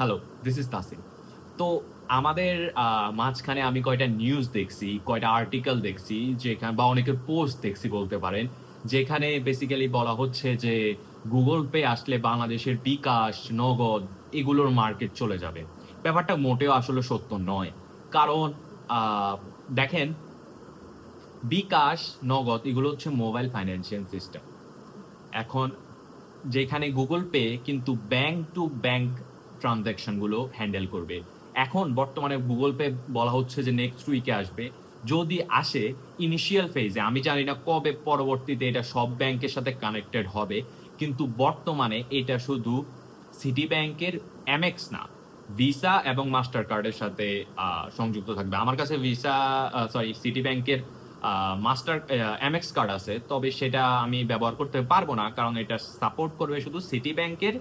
Hello this is Tasim তো আমাদের মাঝখানে আমি কয়টা নিউজ দেখছি, কয়টা আর্টিকেল দেখছি, যেখানে বা অনেকের পোস্ট দেখছি বলতে পারেন, যেখানে বেসিক্যালি বলা হচ্ছে যে গুগল পে আসলে বাংলাদেশের বিকাশ, নগদ এগুলোর মার্কেট চলে যাবে। ব্যাপারটা মোটেও আসলে সত্য নয়। কারণ দেখেন, বিকাশ, নগদ এগুলো হচ্ছে মোবাইল ফাইন্যান্সিয়াল সিস্টেম এখন, যেখানে গুগল পে কিন্তু ব্যাংক টু ব্যাংক ট্রানজ্যাকশনগুলো হ্যান্ডেল করবে। এখন বর্তমানে গুগল পে বলা হচ্ছে যে নেক্সট উইকে আসবে। যদি আসে ইনিশিয়াল ফেজে আমি জানি না কবে পরবর্তীতে এটা সব ব্যাংকের সাথে কানেক্টেড হবে, কিন্তু বর্তমানে এটা শুধু সিটি ব্যাংকের এমএক্স না ভিসা এবং মাস্টার কার্ডের সাথে সংযুক্ত থাকবে। আমার কাছে ভিসা সরি সিটি ব্যাংকের মাস্টার এমএক্স কার্ড আছে, তবে সেটা আমি ব্যবহার করতে পারব না, কারণ এটা সাপোর্ট করবে শুধু সিটি ব্যাংকের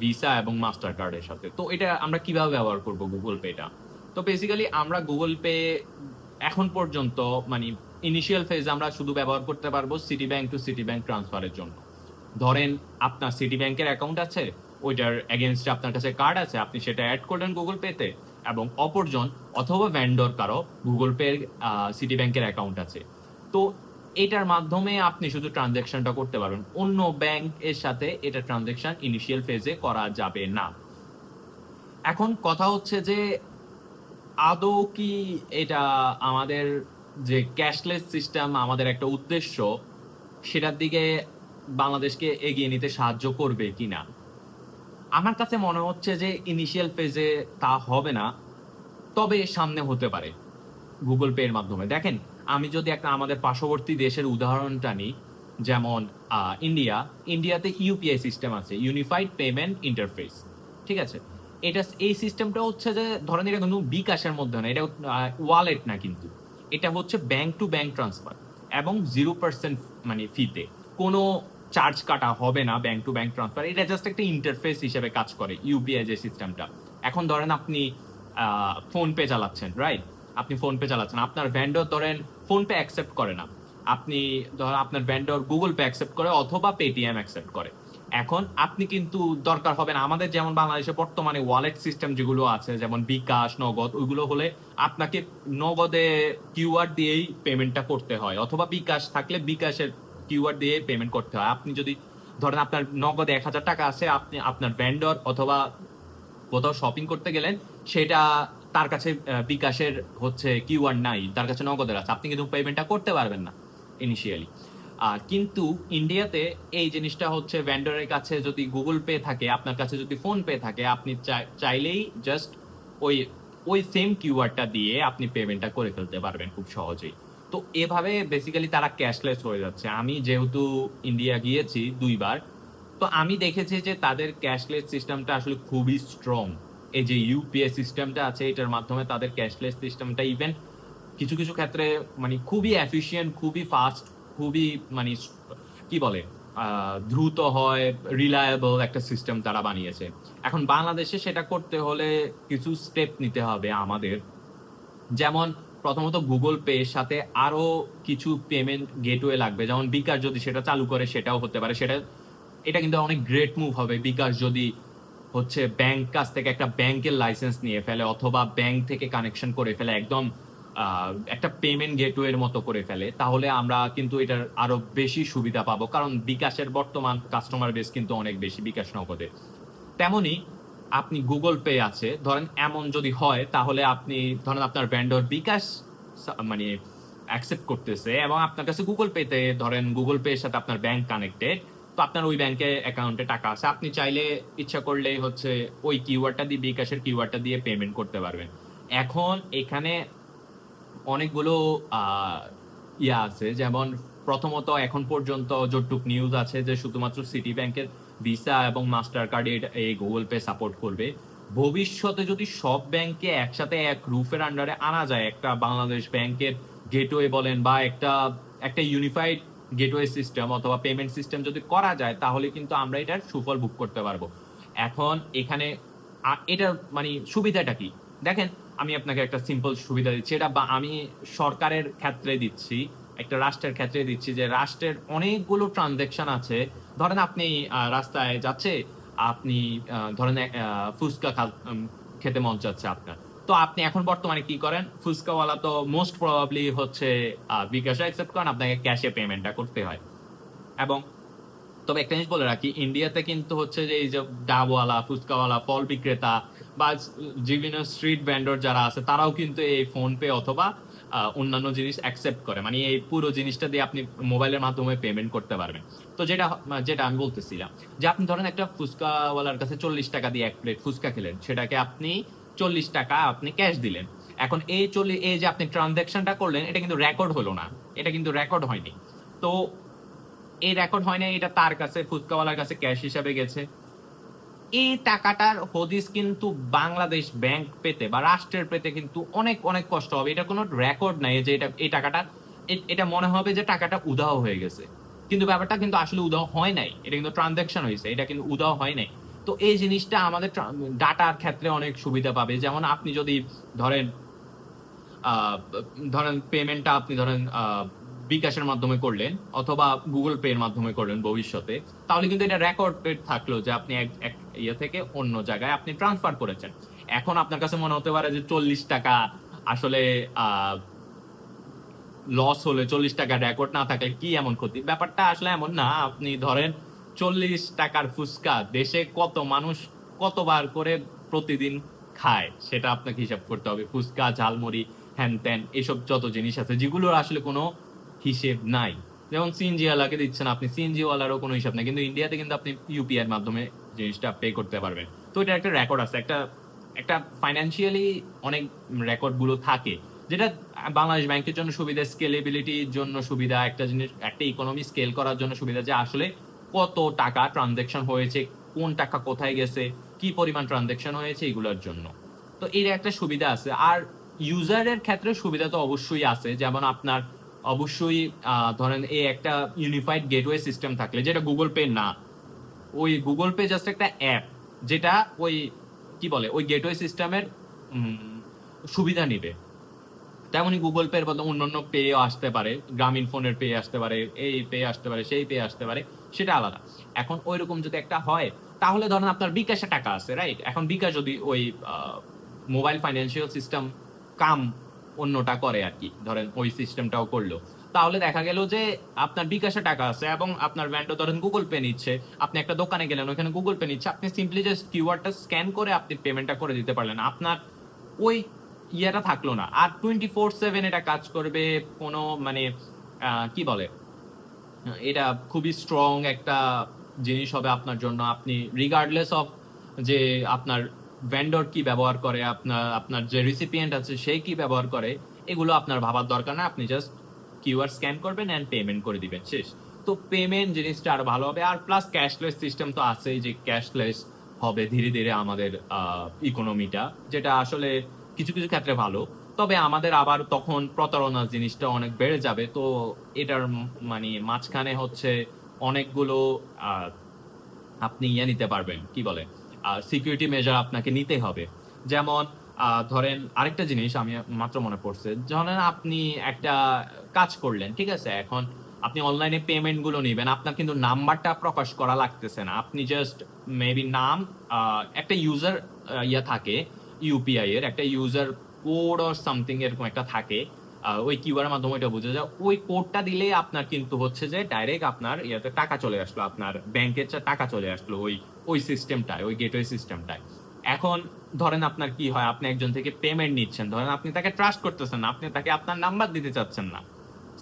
ভিসা এবং মাস্টার কার্ডের সাথে। তো এটা আমরা কীভাবে ব্যবহার করব গুগল পেটা তো বেসিক্যালি আমরা গুগল পে এখন পর্যন্ত মানে ইনিশিয়াল ফেজ আমরা শুধু ব্যবহার করতে পারব city bank to city bank ট্রান্সফারের জন্য। ধরেন আপনার সিটি ব্যাংকের অ্যাকাউন্ট আছে, ওইটার এগেনস্টে আপনার কাছে কার্ড আছে, আপনি সেটা অ্যাড করলেন গুগল পেতে এবং অপরজন অথবা ভ্যান্ডর কারও গুগল পে সিটি ব্যাংকের অ্যাকাউন্ট আছে। তো এটার মাধ্যমে আপনি শুধু ট্রানজ্যাকশনটা করতে পারবেন। অন্য ব্যাংক এর সাথে এটা ট্রানজ্যাকশন ইনিশিয়াল ফেজে করা যাবে না। এখন কথা হচ্ছে যে, আদৌ কি এটা আমাদের যে ক্যাশলেস সিস্টেম আমাদের একটা উদ্দেশ্য, সেটার দিকে বাংলাদেশকে এগিয়ে নিতে সাহায্য করবে কি না আমার কাছে মনে হচ্ছে যে ইনিশিয়াল ফেজে তা হবে না, তবে সামনে হতে পারে। গুগল পে এর মাধ্যমে। দেখেন আমি যদি একটা আমাদের পার্শ্ববর্তী দেশের উদাহরণটা নিই, যেমন ইন্ডিয়া, ইন্ডিয়াতে ইউপিআই সিস্টেম আছে ইউনিফাইড পেমেন্ট ইন্টারফেস ঠিক আছে? এটা এই সিস্টেমটা হচ্ছে যে, ধরেন এটা কিন্তু বিকাশের মধ্যে না, এটা ওয়ালেট না কিন্তু, এটা হচ্ছে ব্যাংক টু ব্যাংক ট্রান্সফার এবং জিরো পার্সেন্ট মানে ফিতে কোনো চার্জ কাটা হবে না ব্যাংক টু ব্যাংক ট্রান্সফার এটা জাস্ট একটা ইন্টারফেস হিসেবে কাজ করে ইউপিআই যে সিস্টেমটা এখন ধরেন আপনি ফোন পে চালাচ্ছেন রাইট আপনি ফোন পে চালাচ্ছেন। আপনার ভ্যান্ডর ধরেন ফোন পে অ্যাকসেপ্ট করে না। আপনি ধর আপনার ভ্যান্ডর গুগল পে অ্যাকসেপ্ট করে অথবা পেটিএম অ্যাকসেপ্ট করে। এখন আপনি কিন্তু দরকার হবে না। আমাদের যেমন বাংলাদেশে বর্তমানে ওয়ালেট সিস্টেম যেগুলো আছে, যেমন বিকাশ, নগদ, ওইগুলো হলে আপনাকে নগদে কিউআর দিয়েই পেমেন্টটা করতে হয়। অথবা বিকাশ থাকলে বিকাশের কিউআর দিয়ে পেমেন্ট করতে হয়। আপনি যদি ধরেন আপনার নগদে এক হাজার টাকা আছে, আপনি আপনার ভ্যান্ডর অথবা কোথাও শপিং করতে গেলেন, সেটা তার কাছে বিকাশের হচ্ছে কিউআর নাই, তার কাছে নগদের আছে। আপনি কিন্তু পেমেন্টটা করতে পারবেন না ইনিশিয়ালি কিন্তু ইন্ডিয়াতে এই জিনিসটা হচ্ছে ভ্যান্ডরের কাছে যদি গুগল পে থাকে, আপনার কাছে যদি ফোন পে থাকে, আপনি চাই- চাইলেই জাস্ট ওই ওই সেম কিউআরটা দিয়ে আপনি পেমেন্টটা করে ফেলতে পারবেন খুব সহজেই। তো এভাবে বেসিক্যালি তারা ক্যাশলেস হয়ে যাচ্ছে। আমি যেহেতু ইন্ডিয়া গিয়েছি দুইবার, তো আমি দেখেছি যে তাদের ক্যাশলেস সিস্টেমটা আসলে খুবই স্ট্রং এই যে ইউপিএস সিস্টেমটা আছে, এটার মাধ্যমে তাদের ক্যাশলেস সিস্টেমটা ইভেন কিছু কিছু ক্ষেত্রে মানে খুবই এফিশিয়েন্ট খুবই ফাস্ট খুবই মানে কি বলে দ্রুত হয় রিলায়েবল একটা সিস্টেম তারা বানিয়েছে। এখন বাংলাদেশে সেটা করতে হলে কিছু স্টেপ নিতে হবে আমাদের। যেমন প্রথমত গুগল পে এর সাথে আরও কিছু পেমেন্ট গেটওয়ে লাগবে। যেমন বিকাশ যদি সেটা চালু করে, সেটাও হতে পারে। সেটা, এটা কিন্তু অনেক গ্রেট মুভ হবে। বিকাশ যদি হচ্ছে ব্যাংক কাছ থেকে একটা ব্যাংকের লাইসেন্স নিয়ে ফেলে অথবা ব্যাংক থেকে কানেকশন করে ফেলে, একদম একটা পেমেন্ট গেটওয়ের মতো করে ফেলে, তাহলে আমরা কিন্তু এটার আরও বেশি সুবিধা পাবো। কারণ বিকাশের বর্তমান কাস্টমার বেস কিন্তু অনেক বেশি, বিকাশ নগদে। তেমনি আপনি গুগল পে আছে, ধরেন এমন যদি হয়, তাহলে আপনি, ধরেন আপনার ভ্যান্ডর বিকাশ মানে অ্যাকসেপ্ট করতেছে এবং আপনার কাছে গুগল পেতে ধরেন গুগল পে এর সাথে আপনার ব্যাংক কানেক্টেড তো আপনার ওই ব্যাংকে অ্যাকাউন্টে টাকা আছে। আপনি চাইলে ইচ্ছা করলে হচ্ছে ওই কিউআরটা দিয়ে, বিকাশের কিউআরটা দিয়ে পেমেন্ট করতে পারবেন। এখন এখানে অনেকগুলো ইয়া আছে। যেমন প্রথমত এখন পর্যন্ত যতটুক নিউজ আছে যে শুধুমাত্র সিটি ব্যাংকের ভিসা এবং মাস্টার কার্ডে এই গুগল পে সাপোর্ট করবে। ভবিষ্যতে যদি সব ব্যাংকে একসাথে এক রুফের আন্ডারে আনা যায়, একটা বাংলাদেশ ব্যাংকের গেটওয়ে বলেন বা একটা একটা ইউনিফাইড গেটওয়ে সিস্টেম অথবা পেমেন্ট সিস্টেম যদি করা যায়, তাহলে কিন্তু আমরা এটার সুফল ভোগ করতে পারব। এখন এখানে এটার মানে সুবিধাটা কি? দেখেন, আমি আপনাকে একটা সিম্পল সুবিধা দিচ্ছি। এটা বা, আমি সরকারের ক্ষেত্রে দিচ্ছি, একটা রাষ্ট্রের ক্ষেত্রে দিচ্ছি যে রাষ্ট্রের অনেকগুলো ট্রানজেকশন আছে। ধরেন আপনি রাস্তায় যাচ্ছে, আপনি ধরেন ফুচকা খেতে মন চাচ্ছে আপনার। তো আপনি এখন বর্তমানে কি করেন? ফুচকাওয়ালা তো মোস্ট প্রবাবলি হচ্ছে বিকাশে অ্যাকসেপ্ট করেন, আপনাকে ক্যাশে পেমেন্টটা করতে হয়। এবং তবে একটা জিনিস বলে রাখি ইন্ডিয়াতে কিন্তু হচ্ছে যে এই যে ডাবওয়ালা, ফুচকাওয়ালা, ফল বিক্রেতা বা বিভিন্ন স্ট্রিট ভেন্ডর যারা আছে, তারাও কিন্তু এই ফোন পে অথবা অন্যান্য জিনিস অ্যাকসেপ্ট করে। মানে এই পুরো জিনিসটা দিয়ে আপনি মোবাইলের মাধ্যমে পেমেন্ট করতে পারবেন। তো যেটা যেটা আমি বলতেছিলাম যে আপনি ধরেন একটা ফুচকাওয়ালার কাছে চল্লিশ টাকা দিয়ে এক প্লেট ফুচকা খেলেন, সেটাকে আপনি চল্লিশ টাকা আপনি ক্যাশ দিলেন। এখন এই চল্লিশ এই যে আপনি ট্রানজ্যাকশনটা করলেন, এটা কিন্তু রেকর্ড হলো না। এটা কিন্তু রেকর্ড হয়নি। তো এই রেকর্ড হয় এটা তার কাছে, ফুচকাওয়ালার কাছে ক্যাশ হিসাবে গেছে। এই টাকাটার হদিস কিন্তু বাংলাদেশ ব্যাংক পেতে বা রাষ্ট্রের পেতে কিন্তু অনেক অনেক কষ্ট হবে। এটা কোনো রেকর্ড নাই যে এটা, এই টাকাটা এটা মনে হবে যে টাকাটা উধাও হয়ে গেছে। কিন্তু ব্যাপারটা কিন্তু আসলে উধাও হয় নাই। এটা কিন্তু ট্রানজ্যাকশন হয়েছে। এটা কিন্তু উধাও হয় নাই। তো এই জিনিসটা আমাদের ডাটার ক্ষেত্রে অনেক সুবিধা পাবে। যেমন আপনি যদি ধরেন ধরেন পেমেন্টটা আপনি ধরেন বিকাশের মাধ্যমে করলেন অথবা গুগল পে এর মাধ্যমে করলেন ভবিষ্যতে, তাহলে কিন্তু এটা রেকর্ডেড থাকল যে আপনি এক এক ইয়ে থেকে অন্য জায়গায় আপনি ট্রান্সফার করেছেন। এখন আপনার কাছে মনে হতে পারে যে চল্লিশ টাকা আসলে লস হলে চল্লিশ টাকা রেকর্ড না থাকলে কি এমন ক্ষতি? ব্যাপারটা আসলে এমন না। আপনি ধরেন চল্লিশ টাকার ফুচকা দেশে কত মানুষ কতবার করে প্রতিদিন খায়, সেটা আপনাকে হিসাব করতে হবে। ফুচকা, ঝালমুড়ি, হ্যান ত্যান, এসব যত জিনিস আছে, যেগুলোর আসলে কোনো হিসেব নাই। যেমন সিএনজি ওয়ালাকে দিচ্ছেন আপনি, সিএনজি ওয়ালারও কোনো হিসাব নাই। কিন্তু ইন্ডিয়াতে কিন্তু আপনি ইউপিআই এর মাধ্যমে জিনিসটা পে করতে পারবেন। তো এটা একটা রেকর্ড আছে। একটা একটা ফাইন্যান্সিয়ালি অনেক রেকর্ডগুলো থাকে, যেটা বাংলাদেশ ব্যাংকের জন্য সুবিধা স্কেলেবিলিটির জন্য সুবিধা, একটা জিনিস, একটা ইকোনমি স্কেল করার জন্য সুবিধা, যে আসলে কত টাকা ট্রানজেকশন হয়েছে, কোন টাকা কোথায় গেছে, কি পরিমাণ ট্রানজেকশন হয়েছে এগুলোর জন্য। তো এর একটা সুবিধা আছে। আর ইউজারের ক্ষেত্রে সুবিধা তো অবশ্যই আছে। যেমন আপনার অবশ্যই ধরেন এই একটা ইউনিফাইড গেটওয়ে সিস্টেম থাকলে, যেটা গুগল পে না, ওই গুগল পে জাস্ট একটা অ্যাপ যেটা ওই, কি বলে, ওই গেটওয়ে সিস্টেমের সুবিধা নিবে। তেমনই গুগল পে এর বদলে অন্যান্য পে আসতে পারে। গ্রামীণ ফোনের পে আসতে পারে, এই পে আসতে পারে, সেই পে আসতে পারে। সেটা আলাদা। এখন ওই রকম যদি একটা হয়, তাহলে ধরেন আপনার বিকাশে টাকা আছে রাইট এখন বিকাশ যদি ওই মোবাইল ফাইন্যান্সিয়াল সিস্টেম কাম অন্যটা করে আর কি, ধরেন ওই সিস্টেমটাও করল। তাহলে দেখা গেল যে আপনার বিকাশে টাকা আছে এবং আপনার ব্যান্ডও ধরেন গুগল পে নিচ্ছে, আপনি একটা দোকানে গেলেন ওখানে গুগল পে নিচ্ছে, আপনি সিম্পলি জাস্ট কিউআরটা স্ক্যান করে আপনি পেমেন্টটা করে দিতে পারলেন। আপনার ওই ইয়েটা থাকল না। আর টোয়েন্টি ফোর সেভেন এটা কাজ করবে কোনো মানে কি বলে? এটা খুবই স্ট্রং একটা জিনিস হবে আপনার জন্য। আপনি রিগার্ডলেস অফ যে আপনার ভেন্ডর কি ব্যবহার করে, আপনার আপনার যে রিসিপিয়েন্ট আছে সেই কি ব্যবহার করে, এগুলো আপনার ভাবার দরকার না। আপনি জাস্ট কিউআর স্ক্যান করবেন অ্যান্ড পেমেন্ট করে দিবেন। শেষ। তো পেমেন্ট জিনিসটা আরও ভালো হবে। আর প্লাস ক্যাশলেস সিস্টেম তো আছেই যে ক্যাশলেস হবে ধীরে ধীরে আমাদের ইকোনমিটা যেটা আসলে কিছু কিছু ক্ষেত্রে ভালো। তবে আমাদের আবার তখন প্রতারণা জিনিসটা অনেক বেড়ে যাবে। তো এটার মানে মাঝখানে হচ্ছে অনেকগুলো আপনি ইয়ে নিতে পারবেন, কি বলে? সিকিউরিটি মেজার আপনাকে নিতে হবে। যেমন ধরেন আরেকটা জিনিস আমি মাত্র মনে পড়ছে, ধরেন আপনি একটা কাজ করলেন, ঠিক আছে? এখন আপনি অনলাইনে পেমেন্টগুলো নেবেন, আপনার কিন্তু নাম্বারটা প্রকাশ করা লাগতেছে না। আপনি জাস্ট মেবি নাম একটা ইউজার ইয়ে থাকে ইউপিআই এর, একটা ইউজার কোড অর সামথিং এরকম একটা থাকে ওই কিউআর মাধ্যমে এটা বোঝা যায়। ওই কোডটা দিলে আপনার কিন্তু হচ্ছে যে ডাইরেক্ট আপনার ইয়াতে টাকা চলে আসলো, আপনার ব্যাংকের টাকা চলে আসলো ওই ওই সিস্টেমটায় ওই গেটওয়ে সিস্টেমটায় এখন ধরেন আপনার কি হয়, আপনি একজন থেকে পেমেন্ট নিচ্ছেন, ধরেন আপনি তাকে ট্রাস্ট করতেছেন না, আপনি তাকে আপনার নাম্বার দিতে চাচ্ছেন না।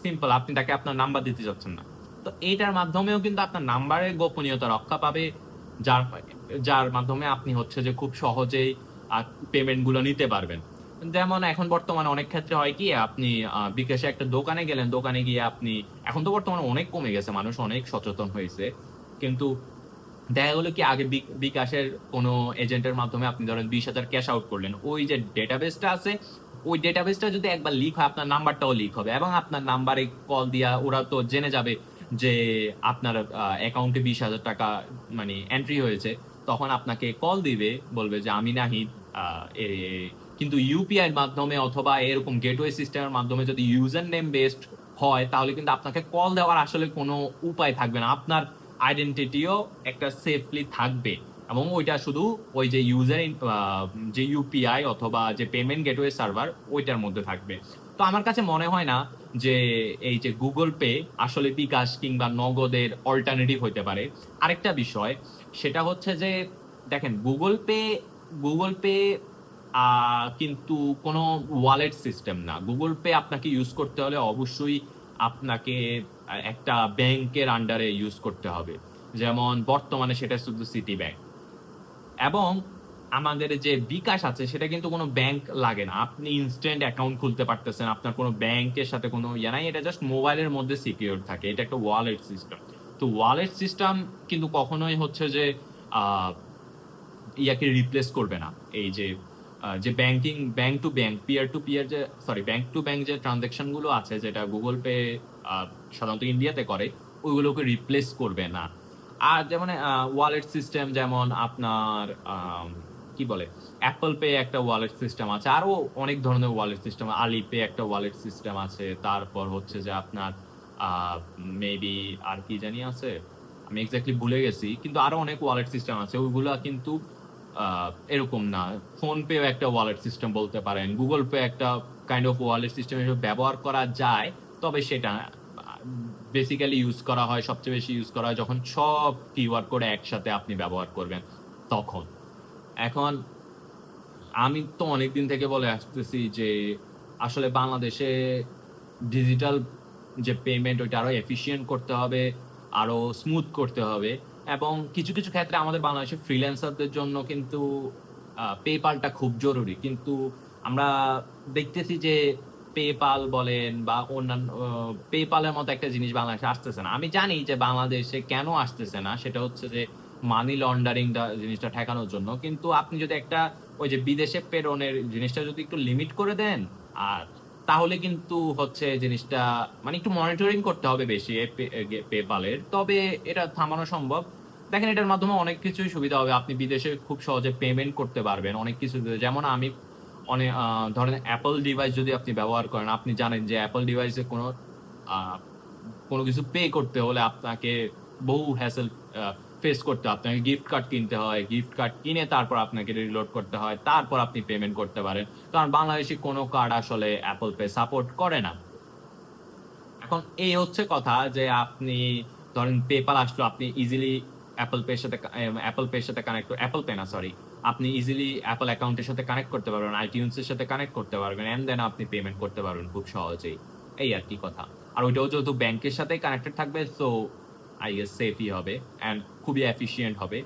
সিম্পল আপনি তাকে আপনার নাম্বার দিতে চাচ্ছেন না। তো এইটার মাধ্যমেও কিন্তু আপনার নাম্বারের গোপনীয়তা রক্ষা পাবে, যার যার মাধ্যমে আপনি হচ্ছে যে খুব সহজেই পেমেন্টগুলো নিতে পারবেন। যেমন এখন বর্তমানে অনেক ক্ষেত্রে হয় কি, আপনি বিকাশে একটা দোকানে গেলেন, দোকানে গিয়ে আপনি, এখন তো বর্তমানে অনেক কমে গেছে, মানুষ অনেক সচেতন হয়েছে। কিন্তু দেখা গেলো কি, আগে বিক- বিকাশের কোনো এজেন্টের মাধ্যমে আপনি ধরেন বিশ হাজার ক্যাশ আউট করলেন, ওই যে ডেটাবেসটা আছে, ওই ডেটাবেসটা যদি একবার লিক হয়, আপনার নাম্বারটাও লিক হবে। এবং আপনার নাম্বারে কল দিয়া ওরা তো জেনে যাবে যে আপনার অ্যাকাউন্টে বিশ হাজার টাকা মানে এন্ট্রি হয়েছে। তখন আপনাকে কল দিবে, বলবে যে আমি এ- কিন্তু ইউপিআই এর মাধ্যমে অথবা এরকম গেটওয়ে সিস্টেমের মাধ্যমে যদি ইউজার নেম বেসড হয়, তাহলে কিন্তু আপনাকে কল দেওয়ার আসলে কোনো উপায় থাকবে না। আপনার আইডেন্টিটিও একটা সেফলি থাকবে। এবং ওইটা শুধু ওই যে ইউজার যে ইউপিআই অথবা যে পেমেন্ট গেটওয়ে সার্ভার ওইটার মধ্যে থাকবে। তো আমার কাছে মনে হয় না যে এই যে গুগল পে আসলে বিকাশ কিংবা নগদের অল্টারনেটিভ হতে পারে। আরেকটা বিষয়, সেটা হচ্ছে যে, দেখেন গুগল পে গুগল পে কিন্তু কোনো ওয়ালেট সিস্টেম না। গুগল পে আপনাকে ইউজ করতে হলে অবশ্যই আপনাকে একটা ব্যাংকের আন্ডারে ইউজ করতে হবে। যেমন বর্তমানে সেটা শুধু সিটি ব্যাংক এবং আমাদের যে বিকাশ আছে, সেটা কিন্তু কোনো ব্যাংক লাগে না। আপনি ইনস্ট্যান্ট অ্যাকাউন্ট খুলতে পারতেছেন, আপনার কোনো ব্যাংকের সাথে কোনো ইয়ে নাই, এটা জাস্ট মোবাইলের মধ্যে সিকিউর থাকে। এটা একটা ওয়ালেট সিস্টেম তো ওয়ালেট সিস্টেম কিন্তু কখনোই হচ্ছে যে ইয়াকে রিপ্লেস করবে না। এই যে যে banking bank to bank peer to peer যে সরি ব্যাংক টু ব্যাংক যে ট্রানজেকশনগুলো আছে, যেটা গুগল পে সাধারণত ইন্ডিয়াতে করে, ওইগুলোকে রিপ্লেস করবে না। আর যেমন ওয়ালেট সিস্টেম যেমন আপনার কি বলে অ্যাপল পে একটা ওয়ালেট সিস্টেম আছে, আরও অনেক ধরনের ওয়ালেট সিস্টেম আলি পে একটা ওয়ালেট সিস্টেম আছে, তারপর হচ্ছে যে আপনার মেবি আর কি জানি আছে, আমি এক্স্যাক্টলি ভুলে গেছি, কিন্তু আরও অনেক ওয়ালেট সিস্টেম আছে, ওইগুলো কিন্তু এরকম না। ফোন পেও একটা ওয়ালেট সিস্টেম বলতে পারেন। গুগল পে একটা কাইন্ড অফ ওয়ালেট সিস্টেম হিসেবে ব্যবহার করা যায়, তবে সেটা বেসিক্যালি ইউজ করা হয়, সবচেয়ে বেশি ইউজ করা হয় যখন সব কিওয়ার করে একসাথে আপনি ব্যবহার করবেন, তখন। এখন, আমি তো অনেকদিন থেকে বলে আসতেছি যে, আসলে বাংলাদেশে ডিজিটাল যে পেমেন্ট ওইটা আরও এফিসিয়েন্ট করতে হবে আরও স্মুথ করতে হবে। এবং কিছু কিছু ক্ষেত্রে আমাদের বাংলাদেশের ফ্রিল্যান্সারদের জন্য কিন্তু পেপালটা খুব জরুরি। কিন্তু আমরা দেখতেছি যে পেপাল বলেন বা অন্যান্য পেপালের মতো একটা জিনিস বাংলাদেশে আসতেছে না। আমি জানি যে বাংলাদেশে কেন আসতেছে না, সেটা হচ্ছে যে মানি লন্ডারিং জিনিসটা ঠেকানোর জন্য। কিন্তু আপনি যদি একটা ওই যে বিদেশে প্রেরণের জিনিসটা যদি একটু লিমিট করে দেন, আর তাহলে কিন্তু হচ্ছে জিনিসটা মানে একটু মনিটরিং করতে হবে বেশি পেপালের তবে এটা থামানো সম্ভব। দেখেন, এটার মাধ্যমে অনেক কিছুই সুবিধা হবে। আপনি বিদেশে খুব সহজে পেমেন্ট করতে পারবেন। অনেক কিছু যেমন আমি অনেক ধরেন অ্যাপল ডিভাইস যদি আপনি ব্যবহার করেন, আপনি জানেন যে অ্যাপল ডিভাইসে কোনো কোনো কিছু পে করতে হলে আপনাকে বহু হ্যাসেল ফেস করতে আপনাকে গিফট কার্ড কিনতে হয় গিফট কার্ড কিনে তারপর আপনাকে রিলোড করতে হয়, তারপর আপনি পেমেন্ট করতে পারেন। কারণ বাংলাদেশি কোনো কার্ড আসলে অ্যাপল পে সাপোর্ট করে না। এখন এই হচ্ছে কথা যে আপনি, ধরেন পেপাল আসলো, আপনি ইজিলি অ্যাপল পের সাথে অ্যাপল পের সাথে কানেক্ট অ্যাপল পে না সরি আপনি ইজিলি অ্যাপল অ্যাকাউন্টের সাথে কানেক্ট করতে পারবেন আইটিউন্স এর সাথে কানেক্ট করতে পারবেন এন্ড দেন আপনি পেমেন্ট করতে পারবেন খুব সহজেই। এই আর কি কথা। আর ওইটাও যেহেতু ব্যাংকের সাথে কানেক্টেড থাকবে সো আই গেস সেফই হবে অ্যান্ড খুবই এফিসিয়েন্ট হবে.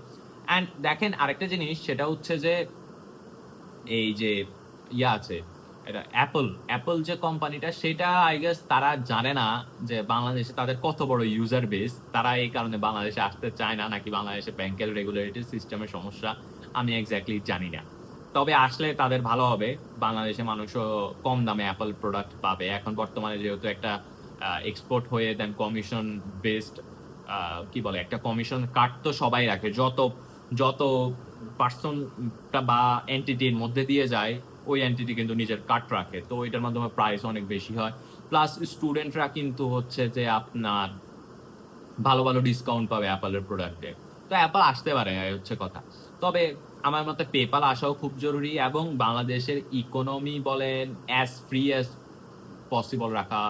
অ্যান্ড দেখেন আরেকটা জিনিস, সেটা হচ্ছে যে এই যে ইয়া আছে, এটা অ্যাপল অ্যাপল যে কোম্পানিটা সেটা আই গেস তারা জানে না যে বাংলাদেশে তাদের কত বড় ইউজার বেস তারা এই কারণে বাংলাদেশে আসতে চায় না, নাকি বাংলাদেশে ব্যাংকের রেগুলেটরি সিস্টেমের সমস্যা, আমি এক্স্যাক্টলি জানি না। তবে আসলে তাদের ভালো হবে, বাংলাদেশে মানুষও কম দামে অ্যাপল প্রোডাক্ট পাবে। এখন বর্তমানে যেহেতু একটা এক্সপোর্ট হয়ে দেন কমিশন বেসড কি বলে, একটা কমিশন কার্ড তো সবাই রাখে। যত যত পার্সনটা বা এন্টিটির মধ্যে দিয়ে যায়, ওই এন্টিটি কিন্তু নিজের কার্ড রাখে। তো এটার মাধ্যমে প্রাইস অনেক বেশি হয়। প্লাস স্টুডেন্টরা কিন্তু হচ্ছে যে আপনার ভালো ভালো ডিসকাউন্ট পাবে অ্যাপলের প্রোডাক্টে তো অ্যাপল আসতে পারে হচ্ছে কথা। তবে আমার মতে পেপাল আসাও খুব জরুরি এবং বাংলাদেশের ইকোনমি বলেন অ্যাজ ফ্রি অ্যাজ পসিবল রাখা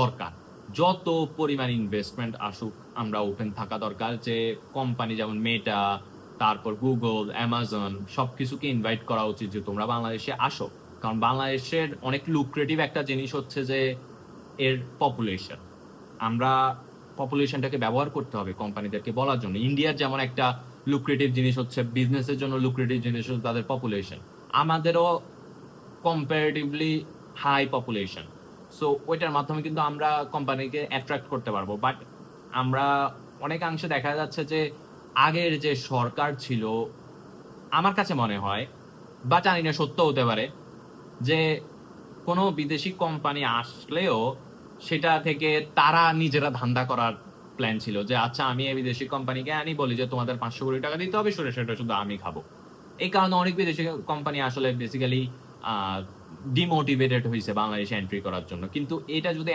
দরকার। যত পরিমাণ ইনভেস্টমেন্ট আসুক, আমরা ওপেন থাকা দরকার যে কোম্পানি যেমন মেটা তারপর গুগল অ্যামাজন সব কিছুকে ইনভাইট করা উচিত যে তোমরা বাংলাদেশে আসো। কারণ বাংলাদেশের অনেক লুক্রেটিভ একটা জিনিস হচ্ছে যে এর পপুলেশন আমরা পপুলেশনটাকে ব্যবহার করতে হবে কোম্পানিদেরকে বলার জন্য। ইন্ডিয়ার যেমন একটা লুক্রেটিভ জিনিস হচ্ছে বিজনেসের জন্য লুক্রেটিভ জিনিস হচ্ছে তাদের পপুলেশন আমাদেরও কম্পারেটিভলি হাই পপুলেশন সো ওইটার মাধ্যমে কিন্তু আমরা কোম্পানিকে অ্যাট্রাক্ট করতে পারব। বাট আমরা অনেকাংশে দেখা যাচ্ছে যে, আগের যে সরকার ছিল, আমার কাছে মনে হয়, বা জানি না, সত্য হতে পারে, যে কোনো বিদেশি কোম্পানি আসলেও সেটা থেকে তারা নিজেরা ধান্দা করার প্ল্যান ছিল যে আচ্ছা আমি এই বিদেশি কোম্পানিকে আনি, বলি যে, তোমাদের পাঁচশো কোটি টাকা দিতে হবে শুনে সেটা শুধু আমি খাব। এই কারণে অনেক বিদেশি কোম্পানি আসলে বেসিক্যালি ডিমোটিভেটেড হয়েছে বাংলাদেশে এন্ট্রি করার জন্য। কিন্তু এটা যদি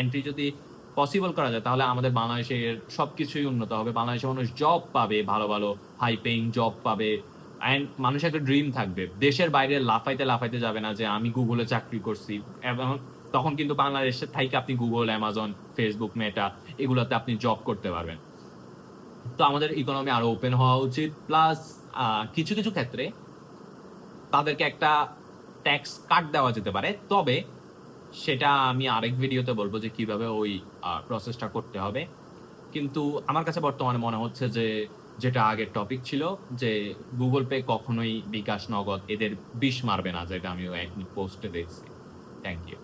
এন্ট্রি যদি পসিবল করা যায়, তাহলে আমাদের বাংলাদেশের সবকিছুই উন্নত হবে। বাংলাদেশের মানুষ জব পাবে, ভালো ভালো হাই পেইং জব পাবে। অ্যান্ড মানুষের একটা ড্রিম থাকবে। দেশের বাইরে লাফাইতে লাফাইতে যাবে না যে, আমি গুগলে চাকরি করছি। এবং তখন কিন্তু বাংলাদেশের থাইকে আপনি গুগল অ্যামাজন ফেসবুক মেটা এগুলোতে আপনি জব করতে পারবেন। তো আমাদের ইকোনমি আরও ওপেন হওয়া উচিত। প্লাস কিছু কিছু ক্ষেত্রে তাদেরকে একটা ট্যাক্স কাট দেওয়া যেতে পারে। তবে সেটা আমি আরেক ভিডিওতে বলব যে কীভাবে ওই প্রসেসটা করতে হবে। কিন্তু আমার কাছে বর্তমানে মনে হচ্ছে যে, যেটা আগের টপিক ছিল যে গুগল পে কখনোই বিকাশ, নগদ এদের বিষ মারবে না, যেটা আমি এক পোস্টে দেখছি। Thank you